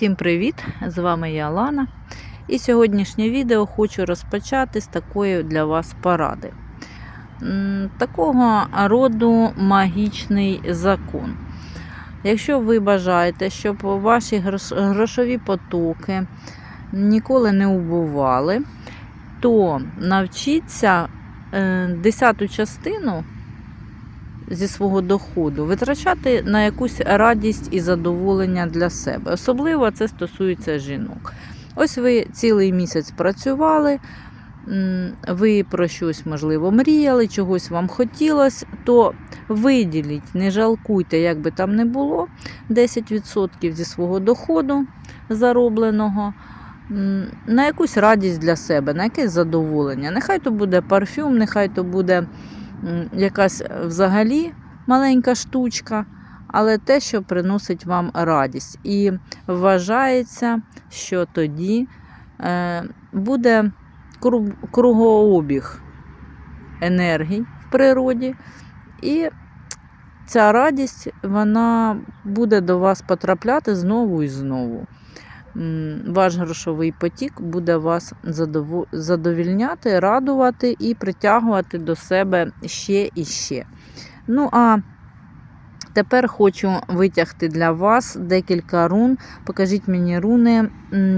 Всім привіт! З вами я Лана. І сьогоднішнє відео хочу розпочати з такої для вас поради. Такого роду магічний закон. Якщо ви бажаєте, щоб ваші грошові потоки ніколи не убували, то навчіться е, десяту частину зі свого доходу витрачати на якусь радість і задоволення для себе. Особливо це стосується жінок. Ось ви цілий місяць працювали, ви про щось, можливо, мріяли, чогось вам хотілося, то виділіть, не жалкуйте, як би там не було, 10% зі свого доходу заробленого. На якусь радість для себе, на якесь задоволення. Нехай то буде парфюм, нехай то буде якась взагалі маленька штучка, але те, що приносить вам радість. І вважається, що тоді е, буде кругообіг енергій в природі, і ця радість вона буде до вас потрапляти знову і знову. Ваш грошовий потік буде вас задовільняти, радувати і притягувати до себе ще і ще. Ну а тепер хочу витягти для вас декілька рун. Покажіть мені руни,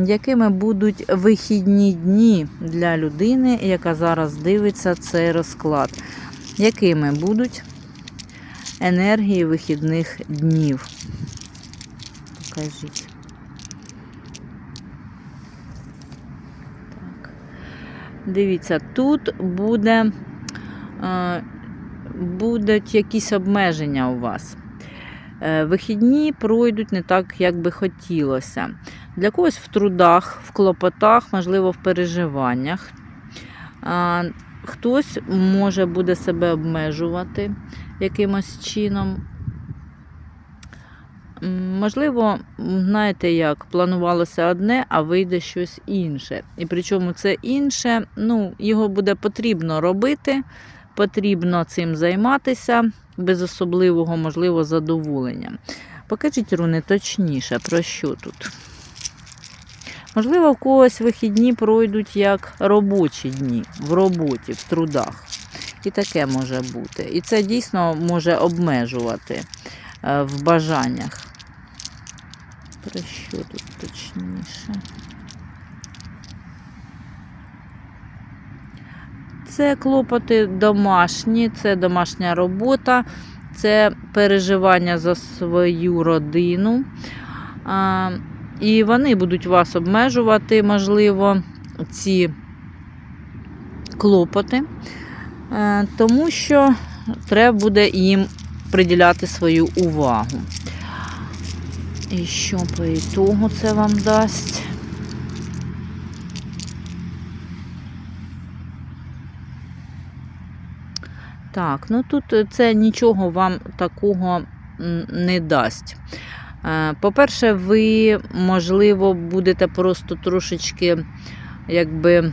якими будуть вихідні дні для людини, яка зараз дивиться цей розклад. Якими будуть енергії вихідних днів? Покажіть. Дивіться, тут буде, е, будуть якісь обмеження у вас. Е, Вихідні пройдуть не так, як би хотілося. Для когось в трудах, в клопотах, можливо, в переживаннях. Хтось може буде себе обмежувати якимось чином. Можливо, знаєте як, планувалося одне, а вийде щось інше. І причому це інше, ну, його буде потрібно робити, потрібно цим займатися без особливого, можливо, задоволення. Покажіть руни точніше, про що тут. Можливо, в когось вихідні пройдуть як робочі дні в роботі, в трудах. І таке може бути. І це дійсно може обмежувати е, в бажаннях. Про що тут точніше? Це клопоти домашні, це домашня робота, це переживання за свою родину. І вони будуть вас обмежувати, можливо, ці клопоти, е, тому що треба буде їм приділяти свою увагу. І що по ітогу це вам дасть? Так, ну тут це нічого вам такого не дасть. Е, По-перше, ви, можливо, будете просто трошечки якби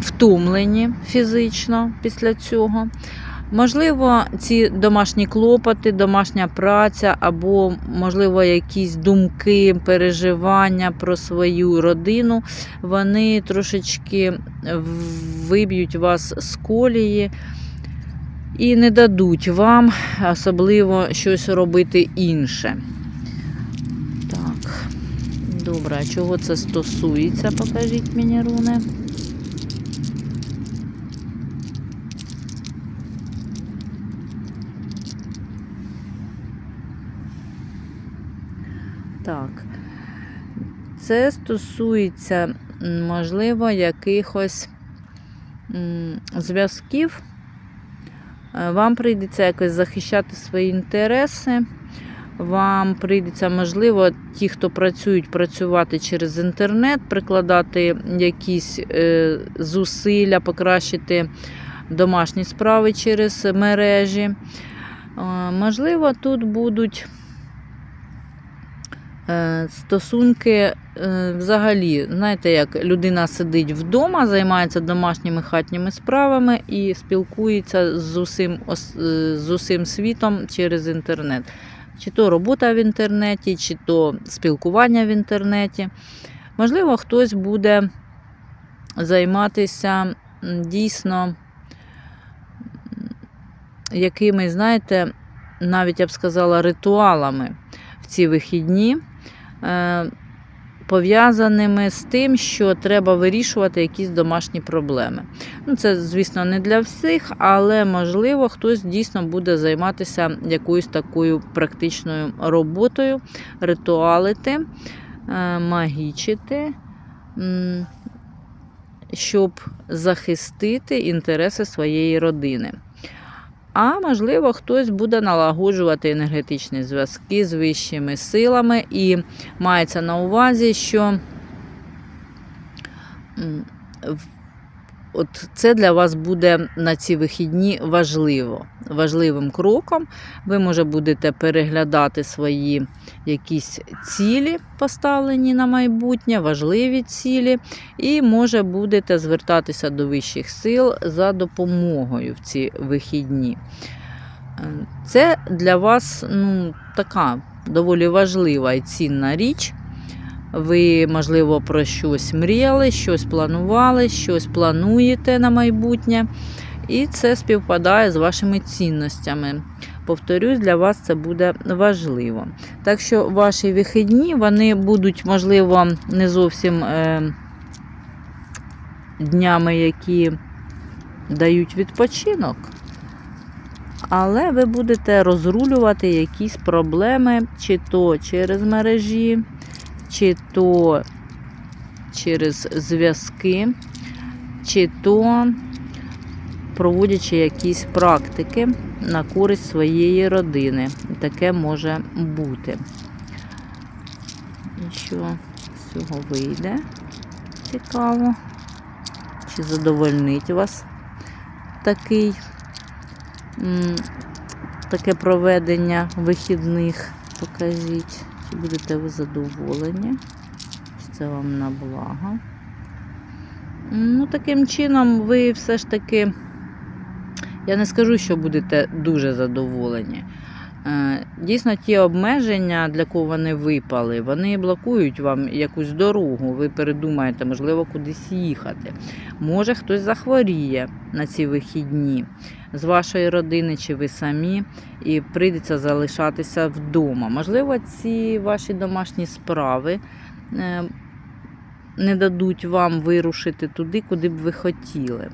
втомлені фізично після цього. Можливо, ці домашні клопоти, домашня праця, або, можливо, якісь думки, переживання про свою родину, вони трошечки виб'ють вас з колії і не дадуть вам особливо щось робити інше. Так, добре, чого це стосується? Покажіть мені, руни. Так. Це стосується, можливо, якихось зв'язків. Е, Вам прийдеться якось захищати свої інтереси. Вам прийдеться, можливо, ті, хто працюють, працювати через інтернет, прикладати якісь е, зусилля, покращити домашні справи через мережі. Е, Можливо, тут будуть стосунки е, взагалі, знаєте, як людина сидить вдома, займається домашніми хатніми справами і спілкується з усім, е, з усім світом через інтернет. чи то робота в інтернеті, чи то спілкування в інтернеті. Можливо, хтось буде займатися дійсно м, якимись, знаєте, навіть я б сказала, ритуалами в ці вихідні, е, пов'язаними з тим, що треба вирішувати якісь домашні проблеми. Ну, це, звісно, не для всіх, але можливо, хтось дійсно буде займатися якоюсь такою практичною роботою, ритуалити, е, магічити, щоб захистити інтереси своєї родини. А можливо, хтось буде налагоджувати енергетичні зв'язки з вищими силами, і мається на увазі, що от це для вас буде на ці вихідні важливо. Важливим кроком. Ви може будете переглядати свої якісь цілі, поставлені на майбутнє, важливі цілі, і може будете звертатися до вищих сил за допомогою в ці вихідні. Е, Це для вас ну, така доволі важлива і цінна річ. Ви, можливо, про щось мріяли, щось планували, щось плануєте на майбутнє. І це співпадає з вашими цінностями. Повторюсь, для вас це буде важливо. Так що ваші вихідні вони будуть, можливо, не зовсім е, днями, які дають відпочинок, але ви будете розрулювати якісь проблеми, чи то через мережі, чи то через зв'язки, чи то проводячи якісь практики на користь своєї родини. Таке може бути. І що з цього вийде? Цікаво. Чи задовольнить вас такий, таке проведення вихідних? Покажіть, будете ви задоволені, це вам на благо. Ну, таким чином, ви все ж таки, я не скажу, що будете дуже задоволені. Е, Дійсно, ті обмеження, для кого вони випали, вони блокують вам якусь дорогу. Ви передумаєте, можливо, кудись їхати. Може, хтось захворіє на ці вихідні з вашої родини чи ви самі, і прийдеться залишатися вдома. Можливо, ці ваші домашні справи е, не дадуть вам вирушити туди, куди б ви хотіли.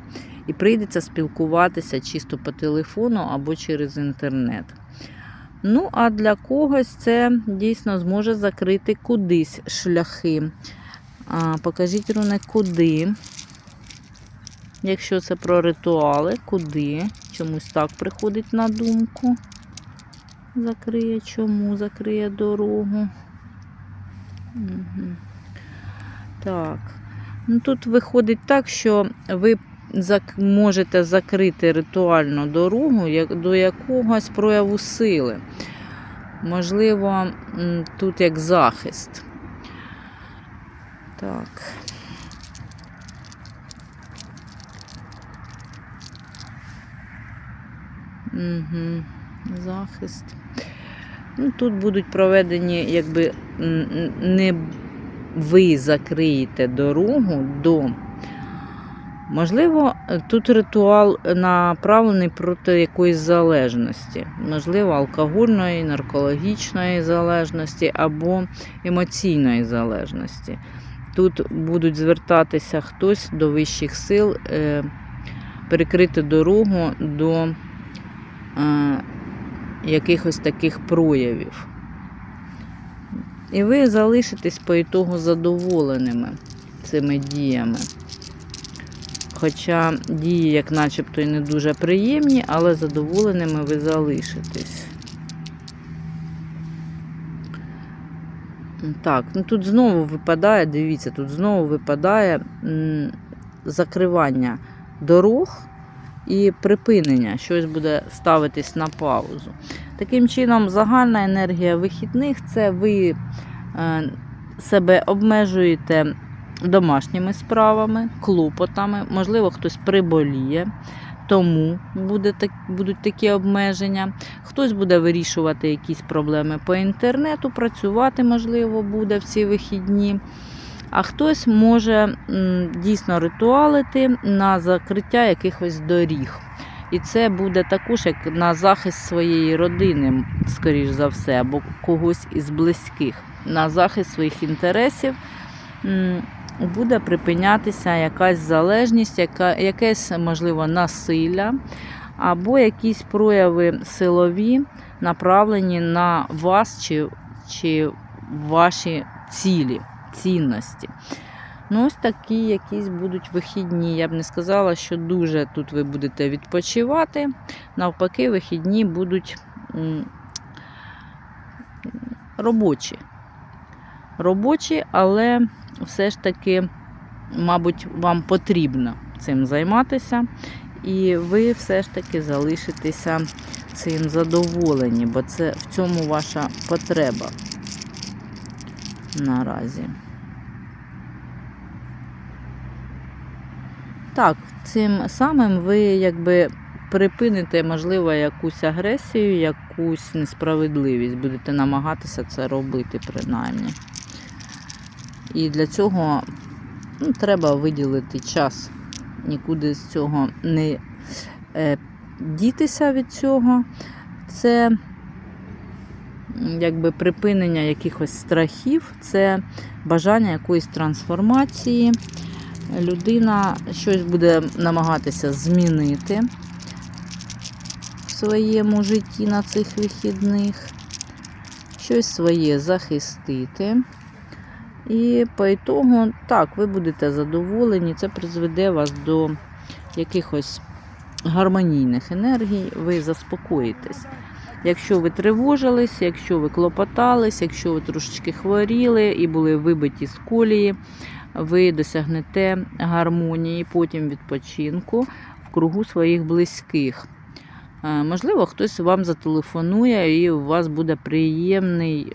І прийдеться спілкуватися чисто по телефону або через інтернет. Ну, а для когось це дійсно зможе закрити кудись шляхи. А, покажіть, Руне, куди. Якщо це про ритуали, куди? Чомусь так приходить на думку. Закриє чому? Закриє дорогу. Угу. Так. Ну, тут виходить так, що ви можете закрити ритуальну дорогу до якогось прояву сили. Можливо, тут як захист. Так. Угу. Захист. Ну, тут будуть проведені, якби не ви закриєте дорогу до. Можливо, тут ритуал направлений проти якоїсь залежності, можливо, алкогольної, наркологічної залежності або емоційної залежності. Тут будуть звертатися хтось до вищих сил, е, перекрити дорогу до е, якихось таких проявів. І ви залишитесь по ітогу задоволеними цими діями. Хоча дії, як начебто, і не дуже приємні, але задоволеними ви залишитесь. Так, ну тут знову випадає, дивіться, тут знову випадає закривання дорог і припинення. Щось буде ставитись на паузу. Таким чином, загальна енергія вихідних це ви е, себе обмежуєте домашніми справами, клопотами, можливо, хтось приболіє, тому буде так, будуть такі обмеження. Хтось буде вирішувати якісь проблеми по інтернету, працювати, можливо, буде в ці вихідні. А хтось може дійсно ритуалити на закриття якихось доріг. І це буде також як на захист своєї родини, скоріш за все, або когось із близьких, на захист своїх інтересів. Буде припинятися якась залежність, яка, якесь, можливо, насилля, або якісь прояви силові, направлені на вас чи, чи ваші цілі, цінності. Ну, ось такі якісь будуть вихідні. Я б не сказала, що дуже тут ви будете відпочивати. Навпаки, вихідні будуть робочі. Робочі, але все ж таки, мабуть, вам потрібно цим займатися. І ви все ж таки залишитеся цим задоволені, бо це в цьому ваша потреба наразі. Так, цим самим ви якби припините, можливо, якусь агресію, якусь несправедливість. Будете намагатися це робити, принаймні. І для цього ну, треба виділити час. Нікуди з цього не е, дітися від цього. Це якби припинення якихось страхів, це бажання якоїсь трансформації. Людина щось буде намагатися змінити в своєму житті на цих вихідних, щось своє захистити. І по ітогу, так, ви будете задоволені, це призведе вас до якихось гармонійних енергій, ви заспокоїтесь. Якщо ви тривожились, якщо ви клопотались, якщо ви трошечки хворіли і були вибиті з колії, ви досягнете гармонії, потім відпочинку в кругу своїх близьких. Е, Можливо, хтось вам зателефонує і у вас буде приємний,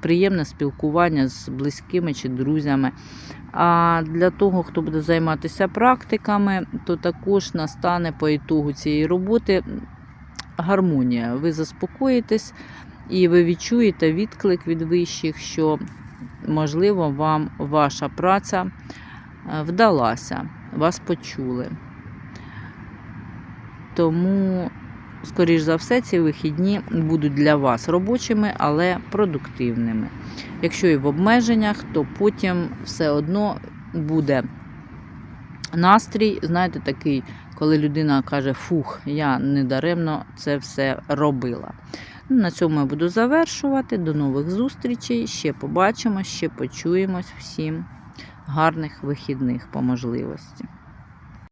приємне спілкування з близькими чи друзями. А для того, хто буде займатися практиками, то також настане по ітогу цієї роботи гармонія. Ви заспокоїтесь і ви відчуєте відклик від вищих, що можливо вам ваша праця е, вдалася, вас почули. Тому, скоріш за все, ці вихідні будуть для вас робочими, але продуктивними. Якщо і в обмеженнях, то потім все одно буде настрій, знаєте, такий, коли людина каже, фух, я недаремно це все робила. Ну, На цьому я буду завершувати. До нових зустрічей. Ще побачимо, ще почуємось всім. Гарних вихідних по можливості.